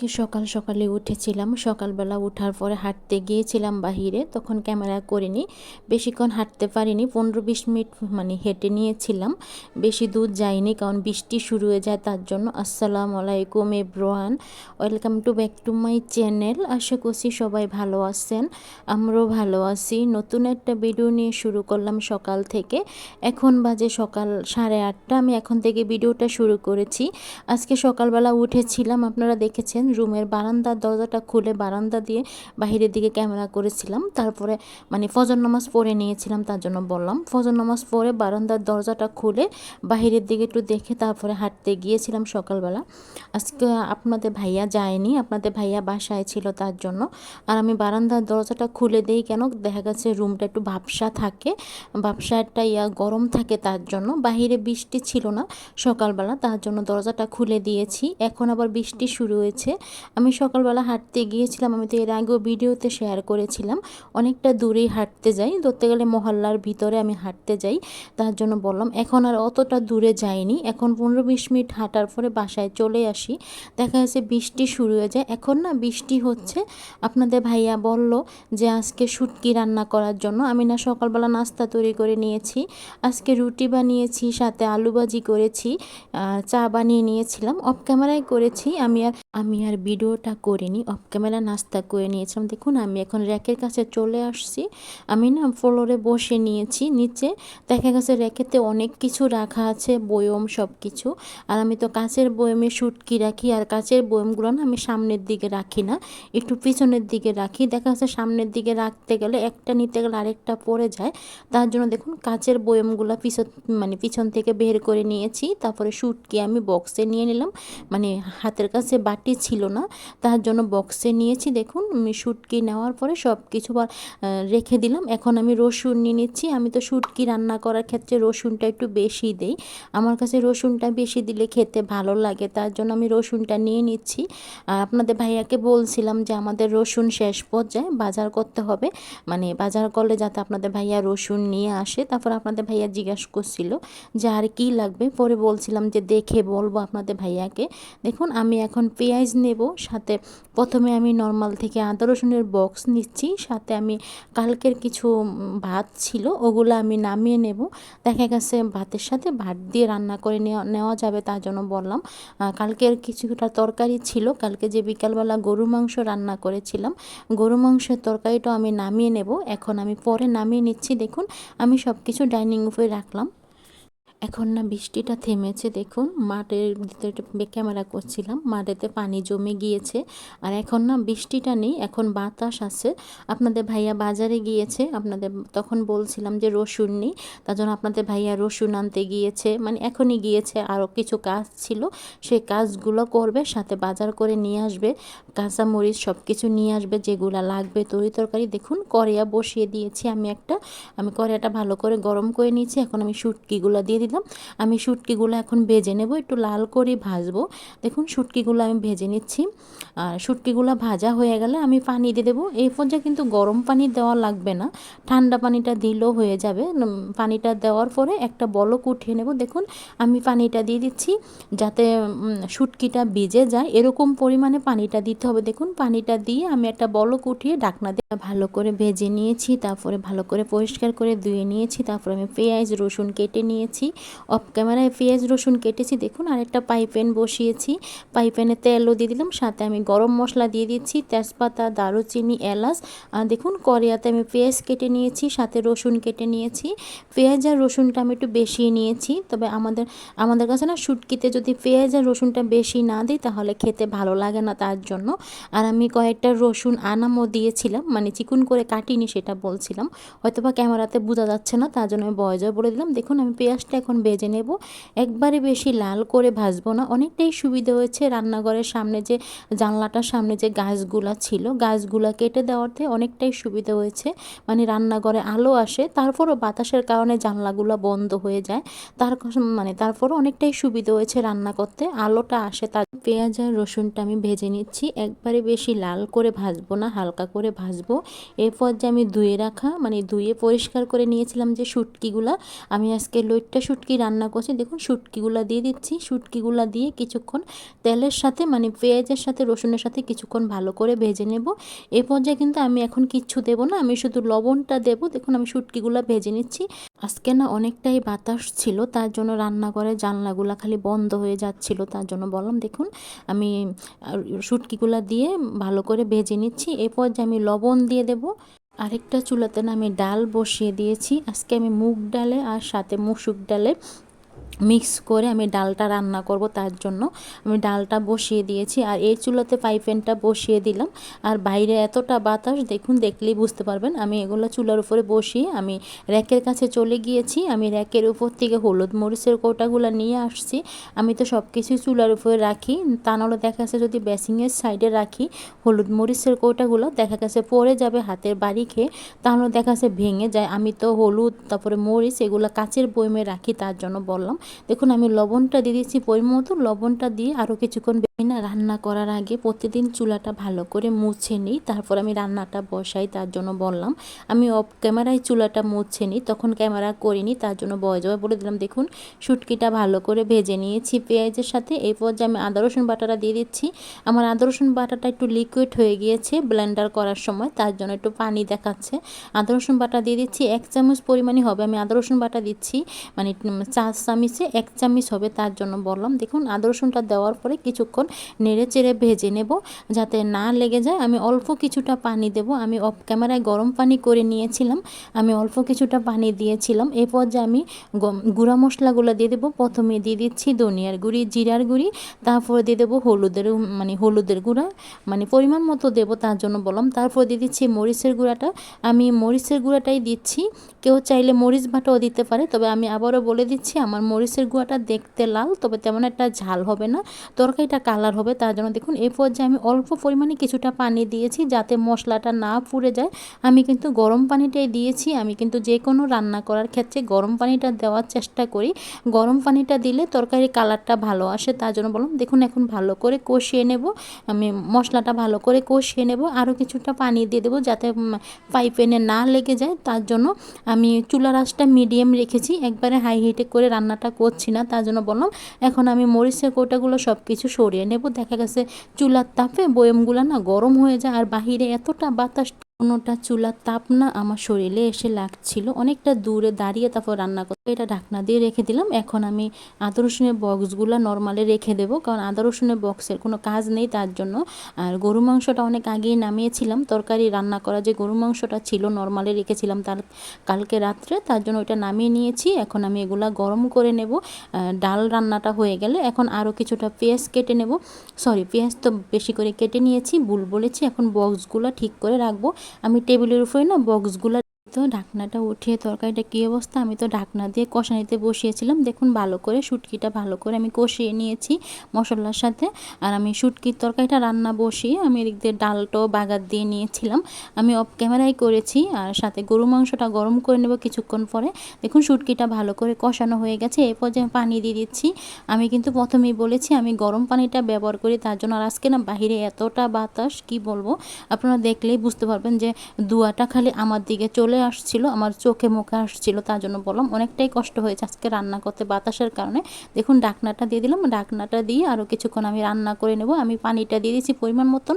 আজকে সকাল সকালে উঠেছিলাম? সকালবেলা ওঠার পরে হাঁটতে গিয়েছিলাম বাহিরে, তখন ক্যামেরা করিনি। বেশিক্ষণ হাঁটতে পারিনি, পনেরো বিশ মিনিট মানে হেঁটে নিয়েছিলাম। বেশি দূর যাইনি, কারণ বৃষ্টি শুরু হয়ে যায় তার জন্য। আসসালামু আলাইকুম এব্রোহান welcome to back to my channel. আশা করছি সবাই ভালো আছেন, আমরাও ভালো আছি। নতুন একটা ভিডিও নিয়ে শুরু করলাম সকাল থেকে। এখন বাজে সকাল সাড়ে আটটা, আমি এখন থেকে ভিডিওটা শুরু করেছি। আজকে সকালবেলা উঠেছিলাম, আপনারা দেখেছেন রুমের বারান্দার দরজাটা খুলে বারান্দা দিয়ে বাহিরের দিকে ক্যামেরা করেছিলাম। তারপরে মানে ফজর নামাজ পড়ে নিয়েছিলাম, তার জন্য বললাম। ফজর নামাজ পড়ে বারান্দার দরজাটা খুলে বাহিরের দিকে একটু দেখে তারপরে হাঁটতে গিয়েছিলাম সকালবেলা। আজকে আপনাদের ভাইয়া যায়নি, আপনাদের ভাইয়া বাসায় ছিল তার জন্য। আর আমি বারান্দার দরজাটা খুলে দিই কেন? দেখা গেছে রুমটা একটু ভাবসা থাকে, ভাবসাটা ইয়া গরম থাকে তার জন্য। বাহিরে বৃষ্টি ছিল না সকালবেলা, তার জন্য দরজাটা খুলে দিয়েছি। এখন আবার বৃষ্টি শুরু হয়েছে। আমি সকালবেলা হাঁটতে গিয়েছিলাম, আমি তো এর আগেও ভিডিওতে শেয়ার করেছিলাম, অনেকটা দূরেই হাঁটতে যাই, ধরতে গেলে মহল্লার ভিতরে আমি হাঁটতে যাই, তার জন্য বললাম, এখন আর অতটা দূরে যাইনি, এখন পনেরো বিশ মিনিট হাঁটার পরে বাসায় চলে আসি। দেখা যাচ্ছে বৃষ্টি শুরু হয়ে যায়, এখন না বৃষ্টি হচ্ছে, আপনাদের ভাইয়া বলল যে আজকে শুটকি রান্না করার জন্য, আমি না সকালবেলা নাস্তা তৈরি করে নিয়েছি, আজকে রুটি বানিয়েছি, সাথে আলু ভাজি করেছি চা বানিয়ে নিয়েছিলাম অফ ক্যামেরায় করেছি, আমি আর আমি আর ভিডিওটা করিনি অফ ক্যামেরা নাস্তা করে নিয়েছিলাম। দেখুন, আমি এখন র্যাকের কাছে চলে আসছি। আমি না ফ্লোরে বসে নিয়েছি, নিচে দেখা গেছে র্যাকেতে অনেক কিছু রাখা আছে, বয়ম সব কিছু আর আমি তো কাচের বয়মে শুটকি রাখি, আর কাচের বয়মগুলো না আমি সামনের দিকে রাখি না, একটু পিছনের দিকে রাখি। দেখা যাচ্ছে সামনের দিকে রাখতে গেলে একটা নিতে গেলে আরেকটা পড়ে যায়। তার জন্য দেখুন, কাঁচের বয়মগুলো পিছন মানে পিছন থেকে বের করে নিয়েছি। তারপরে শুটকি আমি বক্সে নিয়ে নিলাম। মানে হাতের কাছে বাটি ছিল না। তার জন্য বক্সে নিয়েছি, দেখুন আমি শুটকি নেওয়ার পরে সব কিছু রেখে দিলাম। এখন আমি রসুন নিয়ে নিচ্ছি। আমি তো শুটকি রান্না করার ক্ষেত্রে রসুনটা একটু বেশি দেই। আমার কাছে রসুনটা বেশি দিলে খেতে ভালো লাগে, তার জন্য আমি রসুনটা নিয়ে নিচ্ছি। আপনাদের ভাইয়াকে বলছিলাম যে আমাদের রসুন শেষ পর্যায়ে বাজার করতে হবে। মানে বাজার করলে যাতে আপনাদের ভাইয়া রসুন নিয়ে আসে। তারপর আপনাদের ভাইয়া জিজ্ঞাসা করছিল যে আর কী লাগবে? পরে বলছিলাম যে দেখে বলব আপনাদের ভাইয়াকে। দেখুন, আমি এখন পেঁয়াজ নেব, সাথে প্রথমে আমি নর্মাল থেকে আদা রসুনের বক্স নিচ্ছি, সাথে আমি কালকের কিছু ভাত ছিল, ওগুলো আমি নামিয়ে নেব। দেখা গেছে ভাতের সাথে ভাত দিয়ে রান্না করে নেওয়া যাবে তার জন্য বললাম। কালকের কিছুটা তরকারি ছিল, কালকে যে বিকালবেলা গরু মাংস রান্না করেছিলাম গরু মাংসের তরকারিটাও আমি নামিয়ে নেব। এখন আমি পরে নামিয়ে নিচ্ছি, দেখুন, আমি সব কিছু ডাইনিং উপরে রাখলাম। এখন না বৃষ্টিটা থেমেছে, দেখুন। মাঠের ভিতরে ক্যামেরা করছিলাম, মাঠেতে পানি জমে গিয়েছে। আর এখন না বৃষ্টিটা নেই, এখন বাতাস আছে। আপনাদের ভাইয়া বাজারে গিয়েছে, আপনাদের তখন বলছিলাম যে রসুন নেই, তার জন্য আপনাদের ভাইয়া রসুন আনতে গিয়েছে। মানে এখনই গিয়েছে, আরও কিছু কাজ ছিল সেই কাজগুলো করবে, সাথে বাজার করে নিয়ে আসবে। কাঁচামরিচ সব কিছু নিয়ে আসবে, যেগুলো লাগবে তরি তরকারি। দেখুন করিয়া বসিয়ে দিয়েছি আমি একটা। আমি করিয়াটা ভালো করে গরম করে নিয়েছি, এখন আমি শুটকিগুলো দিয়ে দিলাম। আমি শুটকিগুলো এখন ভেজে নেব, একটু লাল করে ভাজবো। দেখুন, শুটকিগুলো আমি ভেজে নিচ্ছি। আর শুটকিগুলো ভাজা হয়ে গেলে আমি পানি দিয়ে দেবো। এই পর্যায়ে কিন্তু গরম পানি দেওয়া লাগবে না। ঠান্ডা পানিটা দিলেও হয়ে যাবে। পানিটা দেওয়ার পরে একটা বলক উঠিয়ে নেব। দেখুন, আমি পানিটা দিয়ে দিচ্ছি যাতে শুটকিটা ভিজে যায়। এরকম পরিমাণে পানিটা দিতে হবে। দেখুন, পানিটা দিয়ে আমি একটা বলক উঠিয়ে ঢাকনা দিয়ে ভালো করে ভেজে নিয়েছি। তারপরে ভালো করে পরিষ্কার করে ধুয়ে নিয়েছি। তারপরে আমি পেঁয়াজ, রসুন কেটে নিয়েছি। অফ ক্যামেরায় পেঁয়াজ, রসুন কেটেছি, দেখুন, আরেকটা পাইপেন বসিয়েছি। পাইপেনে তেলও দিয়ে দিলাম, সাথে আমি গরম মশলা দিয়ে দিচ্ছি, তেজপাতা, দারুচিনি, এলাচ। আর দেখুন করিয়াতে আমি পেঁয়াজ কেটে নিয়েছি, সাথে রসুন কেটে নিয়েছি। পেঁয়াজ আর রসুনটা আমি একটু বেশি নিয়েছি, তবে আমাদের আমাদের কাছে না শুটকিতে যদি পেঁয়াজ আর রসুনটা বেশি না দিই, তাহলে খেতে ভালো লাগে না তার জন্য। আর আমি কয়েকটা রসুন আনামও দিয়েছিলাম মানে চিকুন করে কাটিনি সেটা বলছিলাম। হয়তো বা ক্যামেরাতে বোঝা যাচ্ছে না, তার জন্য আমি বয়জয় বলে দিলাম, দেখুন, আমি পেঁয়াজটা ভেজে নেব। একবারে বেশি লাল করে ভাজবো না। অনেকটাই সুবিধা হয়েছে রান্নাঘরের সামনে যে, জানলাটার সামনে যে গাছগুলা ছিল। গাছগুলা কেটে দেওয়াতে অনেকটাই সুবিধা হয়েছে। মানে রান্নাঘরে আলো আসে, তারপরও বাতাসের কারণে জানলাগুলো বন্ধ হয়ে যায়। তার মানে তারপরও অনেকটাই সুবিধা হয়েছে রান্না করতে। আলোটা আসে তার। পেঁয়াজ আর রসুনটা আমি ভেজে নিচ্ছি। একবারে বেশি লাল করে ভাজবো না, হালকা করে ভাজবো। এরপর যে আমি ধুয়ে রাখা মানে ধুয়ে পরিষ্কার করে নিয়েছিলাম যে শুটকিগুলা, আমি আজকে লইট্টা শুটকি রান্না করছি। দেখুন, শুটকিগুলো দিয়ে দিচ্ছি। শুটকিগুলো দিয়ে কিছুক্ষণ তেলের সাথে মানে পেঁয়াজের সাথে, রসুনের সাথে কিছুক্ষণ ভালো করে ভেজে নেব। এ পর্যায়ে কিন্তু আমি এখন কিচ্ছু দেবো না, আমি শুধু লবণটা দেবো। দেখুন, আমি শুটকিগুলো ভেজে নিচ্ছি। আজকে না অনেকটাই বাতাস ছিল, তার জন্য রান্নাঘরের জানলাগুলো খালি বন্ধ হয়ে যাচ্ছিল, তার জন্য বললাম, দেখুন, আমি শুটকিগুলো দিয়ে ভালো করে ভেজে নিচ্ছি। এরপর যে আমি লবণ দিয়ে দেব। আরেকটা চুলাতে না আমি ডাল বসিয়ে দিয়েছি। আজকে আমি মুগ ডালে আর সাথে মুসুক ডালে মিক্স করে আমি ডালটা রান্না করব তার জন্য। আমি ডালটা বসিয়ে দিয়েছি আর এই চুলাতে পাইপেনটা বসিয়ে দিলাম। আর বাইরে এতটা বাতাস, দেখুন, দেখলেই বুঝতে পারবেন, আমি এগুলো চুলার উপরে বসিয়ে আমি র্যাকের কাছে চলে গিয়েছি। আমি র্যাকের উপর থেকে হলুদ মরিচের কৌটাগুলো নিয়ে আসছি। আমি তো সব কিছু চুলার উপরে রাখি। তা নাহলে দেখা যাচ্ছে যদি বেসিংয়ের সাইডে রাখি হলুদ মরিচের কৌটাগুলো, দেখা গেছে পড়ে যাবে হাতের বাড়ি খেয়ে। তাহলে দেখা যাচ্ছে ভেঙে যায়। আমি তো হলুদ, তারপরে মরিচ, এগুলো কাচের বইমে রাখি তার জন্য বললাম। দেখুন, আমি লবণটা দিয়ে দিচ্ছি পরিমতো লবণটা দিয়ে আরও কিছুক্ষণ না রান্না করার আগে প্রতিদিন চুলাটা ভালো করে মুছে নিই। তারপর আমি রান্নাটা বসাই, তার জন্য বললাম, আমি অফ ক্যামেরায় চুলাটা মুছে নিই, তখন ক্যামেরা করিনি, তার জন্য বয় জয় বলে দিলাম। দেখুন, শুটকিটা ভালো করে ভেজে নিয়েছি পেঁয়াজের সাথে। এই পর্যায়ে আমি আদা, রসুন বাটাটা দিয়ে দিচ্ছি। আমার আদা, রসুন বাটাটা একটু লিকুইড হয়ে গিয়েছে ব্লেন্ডার করার সময়, তার জন্য একটু পানি দেখাচ্ছে। আদা, রসুন বাটা দিয়ে দিচ্ছি, এক চামচ পরিমাণই হবে। আমি আদা, রসুন বাটা দিচ্ছি মানে চার চামিচে এক চামচ হবে তার জন্য বললাম। দেখুন আদা রসুনটা দেওয়ার পরে কিছুক্ষণ নেড়ে চেড়ে ভেজে নেব যাতে না লেগে যায়। আমি অল্প কিছুটা পানি দেব। আমি অফ ক্যামেরায় গরম পানি করে নিয়েছিলাম। আমি অল্প কিছুটা পানি দিয়েছিলাম। এই পর্যায়ে আমি গুঁড়া মশলাগুলো দিয়ে দেবো। প্রথমে দিয়ে দিচ্ছি ধনিয়ার গুঁড়ি, জিরার গুঁড়ি, তারপরে দিয়ে দেবো হলুদের মানে হলুদের গুঁড়া মানে পরিমাণ মতো দেবো তার জন্য বললাম। তারপর দিয়ে দিচ্ছি মরিচের গুঁড়াটা। আমি মরিচের গুঁড়াটাই দিচ্ছি। কেউ চাইলে মরিচ বাটাও দিতে পারে, তবে আমি আবারও বলে দিচ্ছি, আমার মরিচের গুঁড়াটা দেখতে লাল, তবে তেমন একটা ঝাল হবে না, তরকারিটা কালার হবে, তার জন্য দেখুন, এই পর্যায়ে আমি অল্প পরিমাণে কিছুটা পানি দিয়েছি যাতে মশলাটা না পুড়ে যায়। আমি কিন্তু গরম পানিটাই দিয়েছি, আমি কিন্তু যে কোনো রান্না করার ক্ষেত্রে গরম পানিটা দেওয়ার চেষ্টা করি। গরম পানিটা দিলে তরকারি কালারটা ভালো আসে, তার জন্য বললাম, দেখুন, এখন ভালো করে কষিয়ে নেব, আমি মশলাটা ভালো করে কষিয়ে নেব, আরও কিছুটা পানি দিয়ে দেবো যাতে পাইপেনে না লেগে যায়, তার জন্য আমি চুলা রাসটা মিডিয়াম রেখেছি, একবারে হাই হিটে করে রান্নাটা করছি না, তার জন্য বললাম, এখন আমি মরিচের কৌটাগুলো সব কিছু সরিয়ে নেব। দেখা গেছে চুলার তাপে বয়মগুলো না গরম হয়ে যায়, আর বাহিরে এতটা বাতাস কোনোটা চুলার তাপ না আমার শরীরে এসে লাগছিল। অনেকটা দূরে দাঁড়িয়ে তারপর রান্না করতে এটা ঢাকনা দিয়ে রেখে দিলাম। এখন আমি আদা রসুনের বক্সগুলো নর্মালে রেখে দেবো কারণ আদা রসুনের বক্সের কোনো কাজ নেই তার জন্য। আর গরু মাংসটা অনেক আগেই নামিয়েছিলাম। তরকারি রান্না করা যে গরু মাংসটা ছিল নর্মালে রেখেছিলাম তার কালকে রাত্রে, তার জন্য ওইটা নামিয়ে নিয়েছি। এখন আমি এগুলা গরম করে নেব। ডাল রান্নাটা হয়ে গেলে এখন আরও কিছুটা পেঁয়াজ কেটে নেব। সরি পেঁয়াজ তো বেশি করে কেটে নিয়েছি, ভুল বলেছি। এখন বক্সগুলো ঠিক করে রাখব। আমি টেবিলের উপরে না বক্সগুলো তো ঢাকনাটা উঠিয়ে তরকারিটা কী অবস্থা? আমি তো ঢাকনা দিয়ে কষানিতে বসিয়েছিলাম। দেখুন ভালো করে শুটকিটা ভালো করে আমি কষিয়ে নিয়েছি মশলার সাথে। আর আমি শুটকির তরকারিটা রান্না বসিয়ে আমি এদিক দিয়ে ডালটাও বাগার দিয়ে নিয়েছিলাম। আমি অফ ক্যামেরাই করেছি আর সাথে গরু মাংসটা গরম করে নেব কিছুক্ষণ পরে। দেখুন শুটকিটা ভালো করে কষানো হয়ে গেছে। এই পর্যায়ে পানি দিয়ে দিচ্ছি। আমি কিন্তু প্রথমেই বলেছি আমি গরম পানিটা ব্যবহার করি, তার জন্য আর আজকে না বাহিরে এতটা বাতাস, কি বলব? আপনারা দেখলেই বুঝতে পারবেন যে দুয়াটা খালি আমার দিকে চলে আসছিল, আমার চোখে মুখে আসছিল, তার জন্য বললাম, অনেকটাই কষ্ট হয়েছে আজকে রান্না করতে বাতাসের কারণে। দেখুন, ডাকনাটা দিয়ে দিলাম, ডাকনাটা দিয়ে আরও কিছুক্ষণ আমি রান্না করে নেব, আমি পানিটা দিয়ে দিয়েছি পরিমাণ মতন।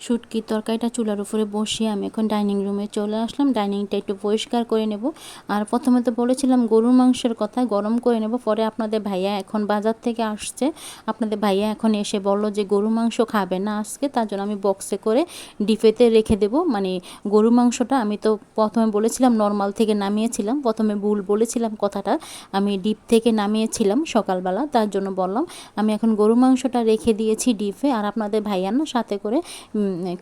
শুটকির তরকারিটা চুলার উপরে বসিয়ে আমি এখন ডাইনিং রুমে চলে আসলাম। ডাইনিংটা একটু পরিষ্কার করে নেব। আর প্রথমে তো বলেছিলাম গরুর মাংসের কথা, গরম করে নেব। পরে আপনাদের ভাইয়া এখন বাজার থেকে আসছে। আপনাদের ভাইয়া এখন এসে বলল যে গরু মাংস খাবে না আজকে, তার জন্য আমি বক্সে করে ডিপেতে রেখে দেব। মানে গরু মাংসটা আমি তো প্রথমে বলেছিলাম নর্মাল থেকে নামিয়েছিলাম। প্রথমে ভুল বলেছিলাম কথাটা। আমি ডিপ থেকে নামিয়েছিলাম সকালবেলা, তার জন্য বললাম। আমি এখন গরু মাংসটা রেখে দিয়েছি ডিপে। আর আপনাদের ভাইয়া না সাথে করে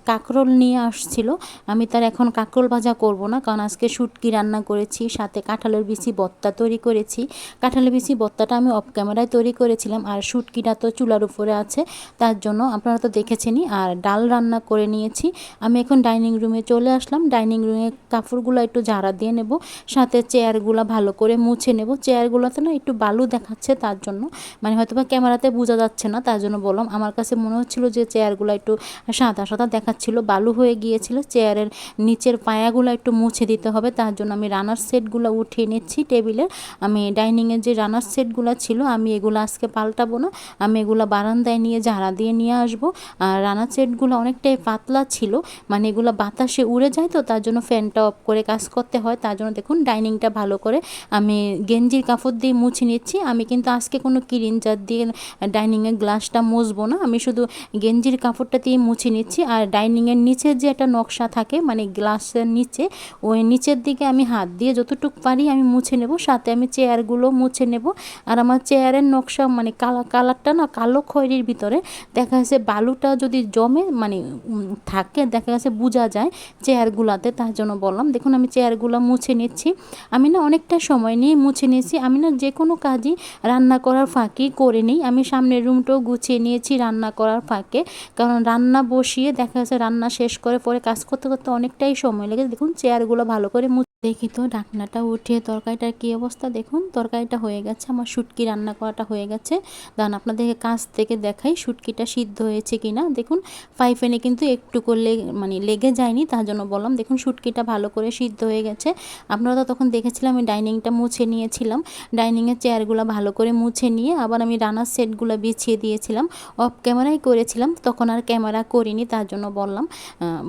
কাঁকরোল নিয়ে আসছিল। আমি তার এখন কাঁকরোল ভাজা করব না, কারণ আজকে শুটকি রান্না করেছি, সাথে কাঁঠালের বিচি বত্তা তৈরি করেছি। কাঁঠালের বিচি বত্তাটা আমি অফ ক্যামেরায় তৈরি করেছিলাম, আর শুটকিটা তো চুলার উপরে আছে, তার জন্য আপনারা তো দেখেছেনই, আর ডাল রান্না করে নিয়েছি। আমি এখন ডাইনিং রুমে চলে আসলাম ডাইনিং রুমে কাপড়গুলো একটু ঝাড়া দিয়ে নেব, সাথে চেয়ারগুলো ভালো করে মুছে নেব। চেয়ারগুলোতে না একটু বালু দেখাচ্ছে তার জন্য মানে হয়তো বা ক্যামেরাতে বোঝা যাচ্ছে না, তার জন্য বললাম, আমার কাছে মনে হচ্ছিল যে চেয়ারগুলো একটু সাদা মশলাটা দেখাচ্ছিল, বালু হয়ে গিয়েছিল, চেয়ারের নিচের পায়াগুলো একটু মুছে দিতে হবে, তার জন্য আমি রানার সেটগুলো উঠিয়ে নিচ্ছি, টেবিলের। আমি ডাইনিংয়ের যে রানার সেটগুলো ছিল, আমি এগুলো আজকে পাল্টাবো না, আমি এগুলো বারান্দায় নিয়ে ঝাড়া দিয়ে নিয়ে আসব। আর রানার সেটগুলো অনেকটাই পাতলা ছিল মানে এগুলো বাতাসে উড়ে যায় তো, তার জন্য ফ্যানটা অফ করে কাজ করতে হয়, তার জন্য দেখুন ডাইনিংটা ভালো করে আমি গেঞ্জির কাপড় দিয়ে মুছে নিচ্ছি। আমি কিন্তু আজকে কোনো কিরিনজার দিয়ে ডাইনিংয়ের গ্লাসটা মুছবো না, আমি শুধু গেঞ্জির কাপড়টা দিয়ে মুছে নিচ্ছি। আর ডাইনিংয়ের নিচের যে একটা নকশা থাকে মানে গ্লাসের নিচে, ওই নিচের দিকে আমি হাত দিয়ে যতটুকু পারি আমি মুছে নেব, সাথে আমি চেয়ারগুলো মুছে নেব। আর আমার চেয়ারের নকশা মানে কালা কালারটা না কালো খয়েরির ভিতরে, দেখা যাচ্ছে বালুটা যদি জমে মানে থাকে, দেখা গেছে বোঝা যায় চেয়ারগুলাতে তার জন্য বললাম। দেখুন, আমি চেয়ারগুলো মুছে নিচ্ছি। আমি না অনেকটা সময় নিয়ে মুছে নিয়েছি। আমি না যে কোনো কাজই রান্না করার ফাঁকি করে নিই। আমি সামনের রুমটাও গুছিয়ে নিয়েছি রান্না করার ফাঁকে। কারণ রান্না বসিয়ে দেখা যাচ্ছে রান্না শেষ করে পরে কাজ করতে করতে অনেকটাই সময় লেগে দেখুন চেয়ারগুলো ভালো করে দেখি তো ঢাকনাটা উঠিয়ে তরকারিটার কী অবস্থা দেখুন। তরকারিটা হয়ে গেছে, আমার শুটকি রান্না করাটা হয়ে গেছে। দাঁড়ান, আপনাদেরকে কাছ থেকে দেখাই শুটকিটা সিদ্ধ হয়েছে কি না দেখুন ফাইফেনে কিন্তু একটু করলে মানে লেগে যায়নি, তার জন্য বললাম, দেখুন শুটকিটা ভালো করে সিদ্ধ হয়ে গেছে। আপনারা তো তখন দেখেছিলাম, আমি ডাইনিংটা মুছে নিয়েছিলাম। ডাইনিংয়ের চেয়ারগুলো ভালো করে মুছে নিয়ে আবার আমি রানার সেটগুলো বিছিয়ে দিয়েছিলাম। অফ ক্যামেরাই করেছিলাম, তখন আর ক্যামেরা করিনি, তার জন্য বললাম।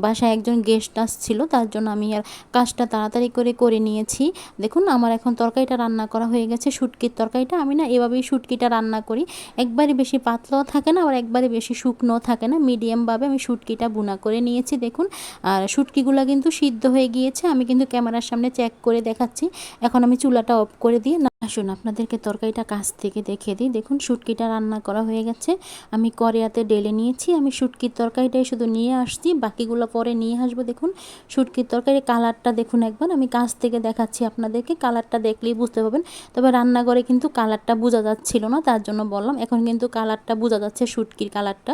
বাসায় একজন গেস্ট আসছিল, তার জন্য আমি আর কাজটা তাড়াতাড়ি করে করে করে নিয়েছি। দেখুন, আমার এখন তরকারিটা রান্না করা হয়ে গেছে। শুটকির তরকারিটা আমি না এভাবেই শুটকিটা রান্না করি। একবারে বেশি পাতলাও থাকে না, আবার একবারে বেশি শুকনো থাকে না। মিডিয়ামভাবে আমি শুটকিটা বুনা করে নিয়েছি, দেখুন। আর শুটকিগুলো কিন্তু সিদ্ধ হয়ে গিয়েছে। আমি কিন্তু ক্যামেরার সামনে চেক করে দেখাচ্ছি। এখন আমি চুলাটা অফ করে দিয়ে আসুন আপনাদেরকে তরকারিটা কাছ থেকে দেখে দিই। দেখুন, শুটকিটা রান্না করা হয়ে গেছে। আমি করিয়াতে ডেলে নিয়েছি। আমি শুটকির তরকারিটাই শুধু নিয়ে আসছি। বাকিগুলো পরে নিয়ে আসব। দেখুন, শুটকির তরকারি কালারটা দেখুন একবার। আমি কাছ থেকে দেখাচ্ছি আপনাদেরকে। কালারটা দেখলেই বুঝতে পারবেন। তবে রান্নাঘরে কিন্তু কালারটা বোঝা যাচ্ছিল না, তার জন্য বললাম। এখন কিন্তু কালারটা বোঝা যাচ্ছে শুটকির কালারটা।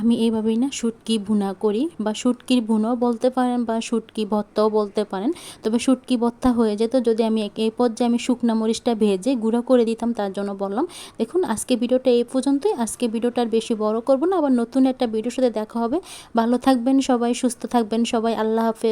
আমি এইভাবেই না শুটকি ভুনা করি বা শুটকির ভুনাও বলতে পারেন বা শুটকি ভত্তাও বলতে পারেন। তবে শুটকি ভত্তা হয়ে যেত যদি আমি এই পর্যায়ে আমি শুকনা মরিচটা ভেজে গুঁড়ো করে দিতাম তার জন্য বললাম, দেখুন, আজকে ভিডিওটা এই পর্যন্তই। আজকে ভিডিওটা আর বেশি বড় করব না। আবার নতুন একটা ভিডিওর সাথে দেখা হবে। ভালো থাকবেন সবাই, সুস্থ থাকবেন সবাই। আল্লাহ হাফেজ।